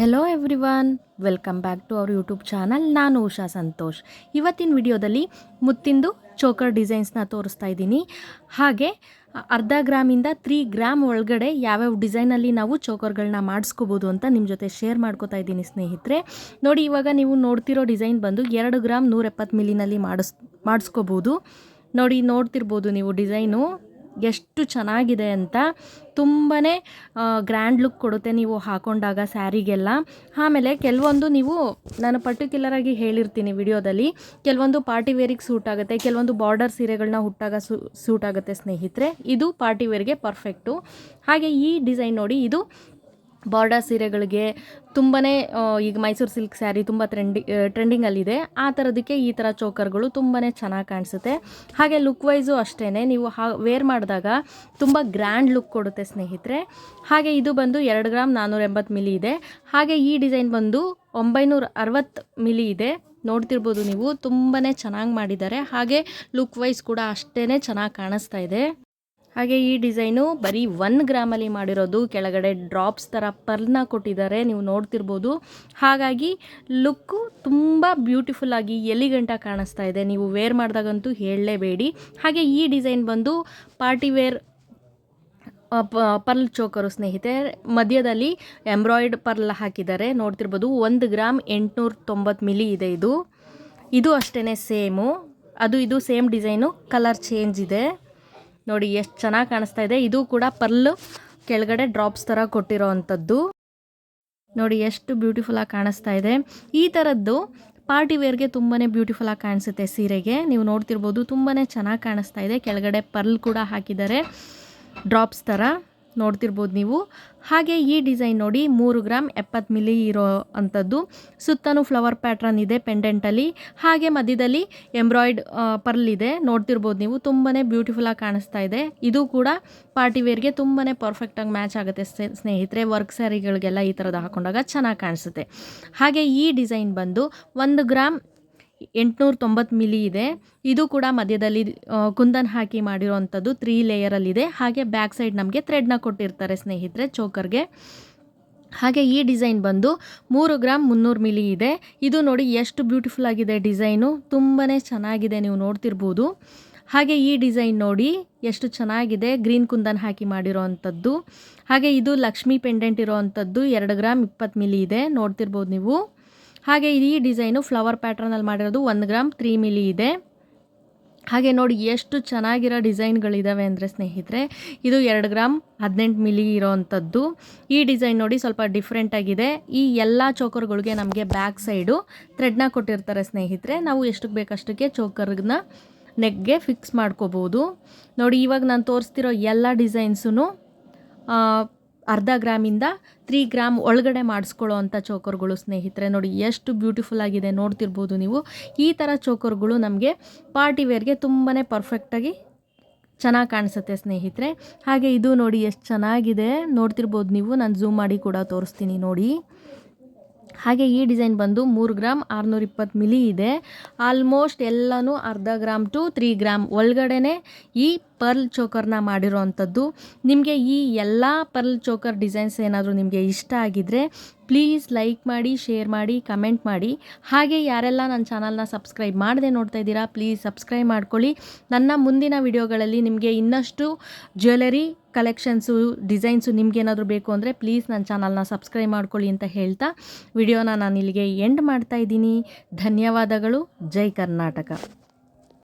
Hello everyone welcome back to our YouTube channel ನಾನು ಉಷಾ ಸಂತೋಷ್. ಇವತ್ತಿನ ವಿಡಿಯೋದಲ್ಲಿ ಮುತ್ತಿಂದು ಚೋಕರ್ ಡಿಸೈನ್ಸ್ನ ತೋರಿಸ್ತಾ ಇದ್ದೀನಿ. ಹಾಗೆ, ಅರ್ಧ ಗ್ರಾಮಿಂದ ತ್ರೀ ಗ್ರಾಮ್ ಒಳಗಡೆ ಯಾವ್ಯಾವ ಡಿಸೈನಲ್ಲಿ ನಾವು ಚೋಕರ್ಗಳನ್ನ ಮಾಡಿಸ್ಕೋಬೋದು ಅಂತ ನಿಮ್ಮ ಜೊತೆ ಶೇರ್ ಮಾಡ್ಕೋತಾ ಇದ್ದೀನಿ ಸ್ನೇಹಿತರೆ. ನೋಡಿ, ಇವಾಗ ನೀವು ನೋಡ್ತಿರೋ ಡಿಸೈನ್ ಬಂದು ಎರಡು ಗ್ರಾಮ್ ನೂರೆಪ್ಪತ್ತು ಮಿಲಿನಲ್ಲಿ ಮಾಡಿಸ್, ಮಾಡಿಸ್ಕೋಬೋದು. ನೋಡಿ, ನೋಡ್ತಿರ್ಬೋದು ನೀವು ಡಿಸೈನು ಎಷ್ಟು ಚೆನ್ನಾಗಿದೆ ಅಂತ ತುಂಬಾ ಗ್ರ್ಯಾಂಡ್ ಲುಕ್ ಕೊಡುತ್ತೆ ನೀವು ಹಾಕೊಂಡಾಗ ಸ್ಯಾರಿಗೆಲ್ಲ. ಆಮೇಲೆ ಕೆಲವೊಂದು ನೀವು, ನಾನು ಪರ್ಟಿಕ್ಯುಲರಾಗಿ ಹೇಳಿರ್ತೀನಿ ವಿಡಿಯೋದಲ್ಲಿ, ಕೆಲವೊಂದು ಪಾರ್ಟಿ ವೇರಿಗೆ ಸೂಟ್ ಆಗುತ್ತೆ, ಕೆಲವೊಂದು ಬಾರ್ಡರ್ ಸೀರೆಗಳನ್ನ ಹುಟ್ಟಾಗ ಸೂಟ್ ಆಗುತ್ತೆ ಸ್ನೇಹಿತರೆ. ಇದು ಪಾರ್ಟಿ ವೇರ್ಗೆ ಪರ್ಫೆಕ್ಟು ಹಾಗೆ ಈ ಡಿಸೈನ್ ನೋಡಿ, ಇದು ಬಾರ್ಡರ್ ಸೀರೆಗಳಿಗೆ ತುಂಬಾ ಈಗ ಮೈಸೂರು ಸಿಲ್ಕ್ ಸ್ಯಾರಿ ತುಂಬ ಟ್ರೆಂಡಿ ಟ್ರೆಂಡಿಂಗಲ್ಲಿದೆ ಆ ಥರದಕ್ಕೆ ಈ ಥರ ಚೋಕರ್ಗಳು ತುಂಬಾ ಚೆನ್ನಾಗಿ ಕಾಣಿಸುತ್ತೆ. ಹಾಗೆ ಲುಕ್ ವೈಸು ಅಷ್ಟೇ ನೀವು ಹಾ ವೇರ್ ಮಾಡಿದಾಗ ತುಂಬ ಗ್ರ್ಯಾಂಡ್ ಲುಕ್ ಕೊಡುತ್ತೆ ಸ್ನೇಹಿತರೆ. ಹಾಗೆ ಇದು ಬಂದು ಎರಡು ಗ್ರಾಮ್ ನಾನ್ನೂರ ಎಂಬತ್ತು ಮಿಲಿ ಇದೆ. ಹಾಗೆ ಈ ಡಿಸೈನ್ ಬಂದು ಒಂಬೈನೂರ ಅರವತ್ತು ಮಿಲಿ ಇದೆ. ನೋಡ್ತಿರ್ಬೋದು ನೀವು ತುಂಬಾ ಚೆನ್ನಾಗಿ ಮಾಡಿದ್ದಾರೆ. ಹಾಗೆ ಲುಕ್ ವೈಸ್ ಕೂಡ ಅಷ್ಟೇ ಚೆನ್ನಾಗಿ ಕಾಣಿಸ್ತಾ ಇದೆ. ಹಾಗೆ ಈ ಡಿಸೈನು ಬರೀ ಒನ್ ಗ್ರಾಮಲ್ಲಿ ಮಾಡಿರೋದು. ಕೆಳಗಡೆ ಡ್ರಾಪ್ಸ್ ಥರ ಪರ್ಲ್ನ ಕೊಟ್ಟಿದ್ದಾರೆ. ನೀವು ನೋಡ್ತಿರ್ಬೋದು. ಹಾಗಾಗಿ ಲುಕ್ಕು ತುಂಬ ಬ್ಯೂಟಿಫುಲ್ ಆಗಿ ಎಲಿಗೆಂಟಾಗಿ ಕಾಣಿಸ್ತಾ ಇದೆ. ನೀವು ವೇರ್ ಮಾಡಿದಾಗಂತೂ ಹೇಳಲೇಬೇಡಿ. ಹಾಗೆ ಈ ಡಿಸೈನ್ ಬಂದು ಪಾರ್ಟಿ ವೇರ್ ಪರ್ಲ್ ಚೋಕರು ಸ್ನೇಹಿತೆ ಮಧ್ಯದಲ್ಲಿ ಎಂಬ್ರಾಯ್ಡ್ ಪರ್ಲ್ ಹಾಕಿದ್ದಾರೆ. ನೋಡ್ತಿರ್ಬೋದು ಒಂದು ಗ್ರಾಮ್ ಎಂಟುನೂರ ತೊಂಬತ್ತು ಮಿಲಿ ಇದೆ ಇದು. ಇದು ಅಷ್ಟೇ ಸೇಮು ಅದು, ಇದು ಸೇಮ್ ಡಿಸೈನು ಕಲರ್ ಚೇಂಜ್ ಇದೆ. ನೋಡಿ ಎಷ್ಟು ಚೆನ್ನಾಗಿ ಕಾಣಿಸ್ತಾ ಇದೆ. ಇದು ಕೂಡ ಪರ್ಲ್ ಕೆಳಗಡೆ ಡ್ರಾಪ್ಸ್ ಥರ ಕೊಟ್ಟಿರೋ ಅಂಥದ್ದು ನೋಡಿ ಎಷ್ಟು ಬ್ಯೂಟಿಫುಲ್ಲಾಗಿ ಕಾಣಿಸ್ತಾ ಇದೆ. ಈ ಥರದ್ದು ಪಾರ್ಟಿ ವೇರ್ಗೆ ತುಂಬಾ ಬ್ಯೂಟಿಫುಲ್ಲಾಗಿ ಕಾಣಿಸುತ್ತೆ ಸೀರೆಗೆ. ನೀವು ನೋಡ್ತಿರ್ಬೋದು ತುಂಬಾ ಚೆನ್ನಾಗಿ ಕಾಣಿಸ್ತಾ ಇದೆ. ಕೆಳಗಡೆ ಪರ್ಲ್ ಕೂಡ ಹಾಕಿದ್ದಾರೆ. ಡ್ರಾಪ್ಸ್ ಥರ ನೋಡ್ತಿರ್ಬೋದು ನೀವು. ಹಾಗೆ ಈ ಡಿಸೈನ್ ನೋಡಿ ಮೂರು ಗ್ರಾಮ್ ಎಪ್ಪತ್ತು ಮಿಲಿ ಇರೋ ಅಂಥದ್ದು. ಸುತ್ತಲೂ ಫ್ಲವರ್ ಪ್ಯಾಟ್ರನ್ ಇದೆ ಪೆಂಡೆಂಟಲ್ಲಿ. ಹಾಗೆ ಮಧ್ಯದಲ್ಲಿ ಎಂಬ್ರಾಯ್ಡ್ ಪರ್ಲ್ ಇದೆ. ನೋಡ್ತಿರ್ಬೋದು ನೀವು ತುಂಬಾ ಬ್ಯೂಟಿಫುಲ್ಲಾಗಿ ಕಾಣಿಸ್ತಾ ಇದೆ. ಇದು ಕೂಡ ಪಾರ್ಟಿ ವೇರ್ಗೆ ತುಂಬಾ ಪರ್ಫೆಕ್ಟಾಗಿ ಮ್ಯಾಚ್ ಆಗುತ್ತೆ ಸ್ನೇ- ಸ್ನೇಹಿತರೆ. ವರ್ಕ್ ಸ್ಯಾರಿಗಳಿಗೆಲ್ಲ ಈ ಥರದ್ದು ಹಾಕೊಂಡಾಗ ಚೆನ್ನಾಗಿ ಕಾಣಿಸುತ್ತೆ. ಹಾಗೆ ಈ ಡಿಸೈನ್ ಬಂದು ಒಂದು ಗ್ರಾಮ್ ಎಂಟುನೂರ ತೊಂಬತ್ತು ಮಿಲಿ ಇದೆ. ಇದು ಕೂಡ ಮಧ್ಯದಲ್ಲಿ ಕುಂದನ್ ಹಾಕಿ ಮಾಡಿರೋವಂಥದ್ದು ತ್ರೀ ಲೇಯರಲ್ಲಿದೆ ಹಾಗೆ ಬ್ಯಾಕ್ ಸೈಡ್ ನಮಗೆ ಥ್ರೆಡ್ನ ಕೊಟ್ಟಿರ್ತಾರೆ ಸ್ನೇಹಿತರೆ, ಚೋಕರ್ಗೆ. ಹಾಗೆ ಈ ಡಿಸೈನ್ ಬಂದು ಮೂರು ಗ್ರಾಮ್ ಮುನ್ನೂರು ಮಿಲಿ ಇದೆ. ಇದು ನೋಡಿ ಎಷ್ಟು ಬ್ಯೂಟಿಫುಲ್ ಆಗಿದೆ ಡಿಸೈನು. ತುಂಬಾ ಚೆನ್ನಾಗಿದೆ ನೀವು ನೋಡ್ತಿರ್ಬೋದು. ಹಾಗೆ ಈ ಡಿಸೈನ್ ನೋಡಿ ಎಷ್ಟು ಚೆನ್ನಾಗಿದೆ ಗ್ರೀನ್ ಕುಂದನ್ ಹಾಕಿ ಮಾಡಿರೋ ಹಾಗೆ ಇದು ಲಕ್ಷ್ಮಿ ಪೆಂಡೆಂಟ್ ಇರೋವಂಥದ್ದು ಎರಡು ಗ್ರಾಮ್ ಇಪ್ಪತ್ತು ಮಿಲಿ ಇದೆ. ನೋಡ್ತಿರ್ಬೋದು ನೀವು. ಹಾಗೆ ಈ ಡಿಸೈನು ಫ್ಲವರ್ ಪ್ಯಾಟ್ರನಲ್ಲಿ ಮಾಡಿರೋದು ಒಂದು ಗ್ರಾಮ್ ತ್ರೀ ಮಿಲಿ ಇದೆ. ಹಾಗೆ ನೋಡಿ ಎಷ್ಟು ಚೆನ್ನಾಗಿರೋ ಡಿಸೈನ್ಗಳಿದ್ದಾವೆ ಅಂದರೆ ಸ್ನೇಹಿತರೆ, ಇದು ಎರಡು ಗ್ರಾಮ್ ಹದಿನೆಂಟು ಮಿಲಿ ಇರೋವಂಥದ್ದು ಈ ಡಿಸೈನ್ ನೋಡಿ ಸ್ವಲ್ಪ ಡಿಫ್ರೆಂಟಾಗಿದೆ ಈ ಎಲ್ಲ ಚೋಕರ್ಗಳಿಗೆ ನಮಗೆ ಬ್ಯಾಕ್ ಸೈಡು ಥ್ರೆಡ್ನ ಕೊಟ್ಟಿರ್ತಾರೆ ಸ್ನೇಹಿತರೆ. ನಾವು ಎಷ್ಟಕ್ಕೆ ಬೇಕಷ್ಟಕ್ಕೆ ಚೋಕರ್ನ ನೆಗ್ಗೆ ಫಿಕ್ಸ್ ಮಾಡ್ಕೋಬೋದು. ನೋಡಿ ಇವಾಗ ನಾನು ತೋರಿಸ್ತಿರೋ ಎಲ್ಲ ಡಿಸೈನ್ಸೂ ಅರ್ಧ ಗ್ರಾಮಿಂದ ತ್ರೀ ಗ್ರಾಮ್ ಒಳಗಡೆ ಮಾಡಿಸ್ಕೊಳ್ಳೋ ಅಂಥ ಚೋಕರ್ಗಳು ಸ್ನೇಹಿತರೆ. ನೋಡಿ, ಎಷ್ಟು ಬ್ಯೂಟಿಫುಲ್ ಆಗಿದೆ ನೋಡ್ತಿರ್ಬೋದು ನೀವು. ಈ ಥರ ಚೋಕರ್ಗಳು ನಮಗೆ ಪಾರ್ಟಿ ವೇರ್ಗೆ ತುಂಬಾ ಪರ್ಫೆಕ್ಟಾಗಿ ಚೆನ್ನಾಗಿ ಕಾಣಿಸುತ್ತೆ ಸ್ನೇಹಿತರೆ. ಹಾಗೆ ಇದು ನೋಡಿ ಎಷ್ಟು ಚೆನ್ನಾಗಿದೆ. ನೋಡ್ತಿರ್ಬೋದು ನೀವು. ನಾನು ಝೂಮ್ ಮಾಡಿ ಕೂಡ ತೋರಿಸ್ತೀನಿ ನೋಡಿ. ಹಾಗೆ ಈ ಡಿಸೈನ್ ಬಂದು ಮೂರು ಗ್ರಾಮ್ ಆರುನೂರ ಇಪ್ಪತ್ತು ಮಿಲಿ ಇದೆ. ಆಲ್ಮೋಸ್ಟ್ ಎಲ್ಲನೂ ಅರ್ಧ ಗ್ರಾಮ್ ಟು ತ್ರೀ ಗ್ರಾಮ್ ಒಳಗಡೆನೆ ಈ ಪರ್ಲ್ ಚೋಕರ್ನ ಮಾಡಿರೋ ಅಂಥದ್ದು. ನಿಮಗೆ ಈ ಎಲ್ಲ ಪರ್ಲ್ ಚೋಕರ್ ಡಿಸೈನ್ಸ್ ಏನಾದರೂ ನಿಮಗೆ ಇಷ್ಟ ಆಗಿದ್ದರೆ ಪ್ಲೀಸ್ ಲೈಕ್ ಮಾಡಿ, ಶೇರ್ ಮಾಡಿ, ಕಮೆಂಟ್ ಮಾಡಿ. ಹಾಗೆ ಯಾರೆಲ್ಲ ನನ್ನ ಚಾನಲ್ನ ಸಬ್ಸ್ಕ್ರೈಬ್ ಮಾಡದೆ ನೋಡ್ತಾ ಇದ್ದೀರಾ, ಪ್ಲೀಸ್ ಸಬ್ಸ್ಕ್ರೈಬ್ ಮಾಡ್ಕೊಳ್ಳಿ. ನನ್ನ ಮುಂದಿನ ವಿಡಿಯೋಗಳಲ್ಲಿ ನಿಮಗೆ ಇನ್ನಷ್ಟು ಜ್ಯುವೆಲರಿ ಕಲೆಕ್ಷನ್ಸು, ಡಿಸೈನ್ಸು ನಿಮಗೇನಾದರೂ ಬೇಕು ಅಂದರೆ ಪ್ಲೀಸ್ ನನ್ನ ಚಾನಲ್ನ ಸಬ್ಸ್ಕ್ರೈಬ್ ಮಾಡ್ಕೊಳ್ಳಿ ಅಂತ ಹೇಳ್ತಾ ವಿಡಿಯೋನ ನಾನು ಇಲ್ಲಿಗೆ ಎಂಡ್ ಮಾಡ್ತಾ ಇದ್ದೀನಿ. ಧನ್ಯವಾದಗಳು. ಜೈ ಕರ್ನಾಟಕ.